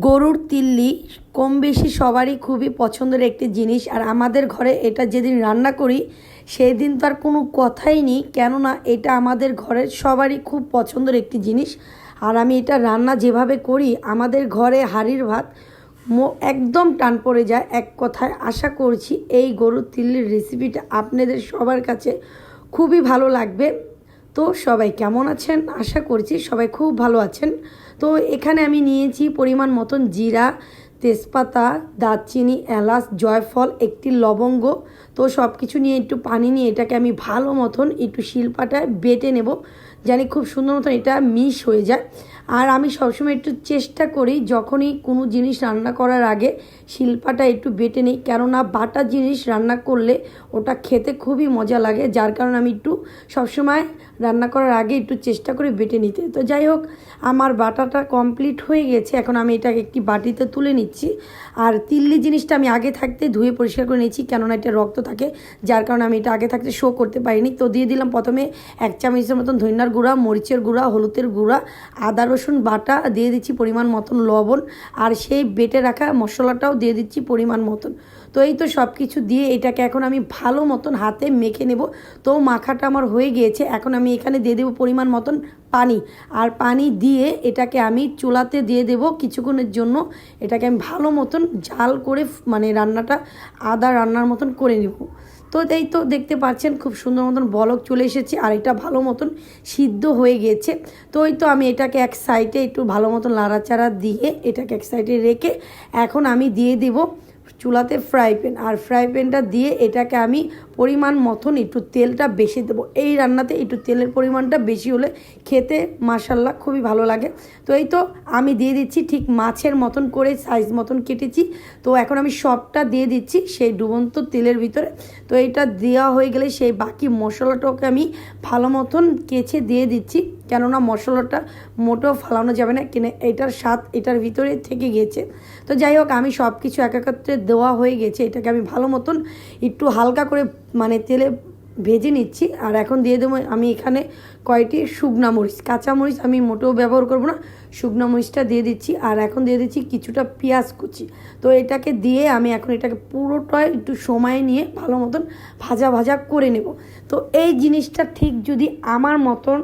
গরুর তিল্লি কম বেশি সবারই খুবই পছন্দের একটি জিনিস। আর আমাদের ঘরে এটা যেদিন রান্না করি সেই দিন তো আর কোনো কথাই নেই। কেননা এটা আমাদের ঘরের সবারই খুব পছন্দের একটি জিনিস। আর আমি এটা রান্না যেভাবে করি, আমাদের ঘরে হাড়ির ভাত মো- একদম টান পড়ে যায় এক কথায়। আশা করছি এই গরুর তিল্লির রেসিপিটা আপনাদের সবার কাছে খুবই ভালো লাগবে। তো সবাই কেমন আছেন? আশা করছি সবাই খুব ভালো আছেন। তো এখানে আমি নিয়েছি পরিমাণ মতন জিরা, তেজপাতা, দারচিনি, এলাচ, জয়ফল, একটি লবঙ্গ। তো সব কিছু নিয়ে একটু পানি নিয়ে এটাকে আমি ভালো মতন একটু শিলপাটায় বেটে নেব। জানি খুব সুন্দর মতন এটা মিশ হয়ে যায়। আর আমি সবসময় একটু চেষ্টা করি যখনই কোনো জিনিস রান্না করার আগে শিল্পাটা একটু বেটে নিই। কেননা বাটা জিনিস রান্না করলে ওটা খেতে খুবই মজা লাগে, যার কারণে আমি একটু সবসময় রান্না করার আগে একটু চেষ্টা করি বেটে নিতে। তো যাই হোক, আমার বাটাটা কমপ্লিট হয়ে গেছে। এখন আমি এটাকে একটি বাটিতে তুলে নিচ্ছি। আর তিল্লি জিনিসটা আমি আগে থাকতে ধুয়ে পরিষ্কার করে নিচ্ছি কেননা এটা রক্ত থাকে, যার কারণে আমি এটা আগে থাকতে শো করতে পারিনি। তো দিয়ে দিলাম প্রথমে এক চামচের মতন ধনিয়ার গুঁড়া, মরিচের গুঁড়া, হলুদের গুঁড়া, আদা রসুন বাটা দিয়ে দিচ্ছি পরিমাণ মতন লবণ আর সেই বেটে রাখা মশলাটাও দিয়ে দিচ্ছি পরিমাণ মতন। তো এই তো সব কিছু দিয়ে এটাকে এখন আমি ভালো মতন হাতে মেখে নেব। তো মাখাটা আমার হয়ে গিয়েছে। এখন আমি এখানে দিয়ে দেবো পরিমাণ মতন পানি। আর পানি দিয়ে এটাকে আমি চুলাতে দিয়ে দেব কিছুক্ষণের জন্য। এটাকে আমি ভালো মতন জাল করে মানে রান্নাটা আদা রান্নার মতন করে নেব। তো এই তো দেখতে পাচ্ছেন, খুব সুন্দর মতন বলক চলে এসেছে, আর এটা ভালো মতন সিদ্ধ হয়ে গেছে। তো ওই তো আমি এটাকে এক সাইডে একটু ভালো মতন লাড়াচাড়া দিয়ে এটাকে এক সাইডে রেখে এখন আমি দিয়ে দেবো। চুলাতে ফ্রাই প্যান আর ফ্রাই প্যানটা দিয়ে এটাকে আমি পরিমাণ মতন একটু তেলটা বেশি দেবো। এই রান্নাতে একটু তেলের পরিমাণটা বেশি হলে খেতে মাসাল্লাহ খুবই ভালো লাগে। তো এই তো আমি দিয়ে দিচ্ছি ঠিক মাছের মতন করে সাইজ মতন কেটেছি। তো এখন আমি সবটা দিয়ে দিচ্ছি সেই ডুবন্ত তেলের ভিতরে। তো এইটা দেওয়া হয়ে গেলে সেই বাকি মশলাটাকে আমি ভালো মতন কেচে দিয়ে দিচ্ছি। কেননা মশলাটা মোটেও ফালানো যাবে না, কিনে এটার স্বাদ এটার ভিতরে থেকে গেছে। তো যাই হোক, আমি সব কিছু একাত্রে দেওয়া হয়ে গেছে, এটাকে আমি ভালো মতন একটু হালকা করে মানে তেলে ভেজে নিচ্ছি। আর এখন দিয়ে দেবো আমি এখানে কয়টি শুকনা মরিচ। কাঁচা মরিচ আমি মোটেও ব্যবহার করব না, শুকনো মরিচটা দিয়ে দিচ্ছি। আর এখন দিয়ে দিচ্ছি কিছুটা পেঁয়াজ কুচি। তো এটাকে দিয়ে আমি এখন এটাকে পুরোটাই একটু সময় নিয়ে ভালো মতন ভাজা ভাজা করে নেব। তো এই জিনিসটা ঠিক যদি আমার মতন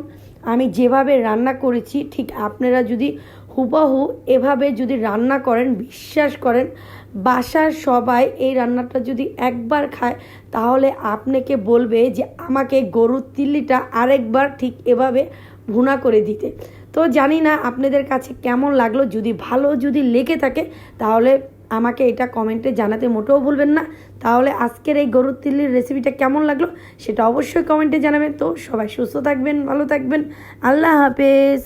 আমি যেভাবে রান্না করেছি, ঠিক আপনারা যদি হুবাহু এভাবে যদি রান্না করেন, বিশ্বাস করেন, বাসার সবাই এই রান্নাটা যদি একবার খায়, তাহলে আপনাকে বলবে যে আমাকে গরুর তিল্লিটা আরেকবার ঠিক এভাবে ভুনা করে দিতে। তো জানি না আপনাদের কাছে কেমন লাগল, যদি ভালো যদি লেগে থাকে, তাহলে আমাকে এটা কমেন্টে জানাতে মোটেও ভুলবেন না। তাহলে আজকের এই গরুর তিল্লির রেসিপিটা কেমন লাগল সেটা অবশ্যই কমেন্টে জানাবেন। তো সবাই সুস্থ থাকবেন, ভালো থাকবেন। আল্লাহ হাফেজ।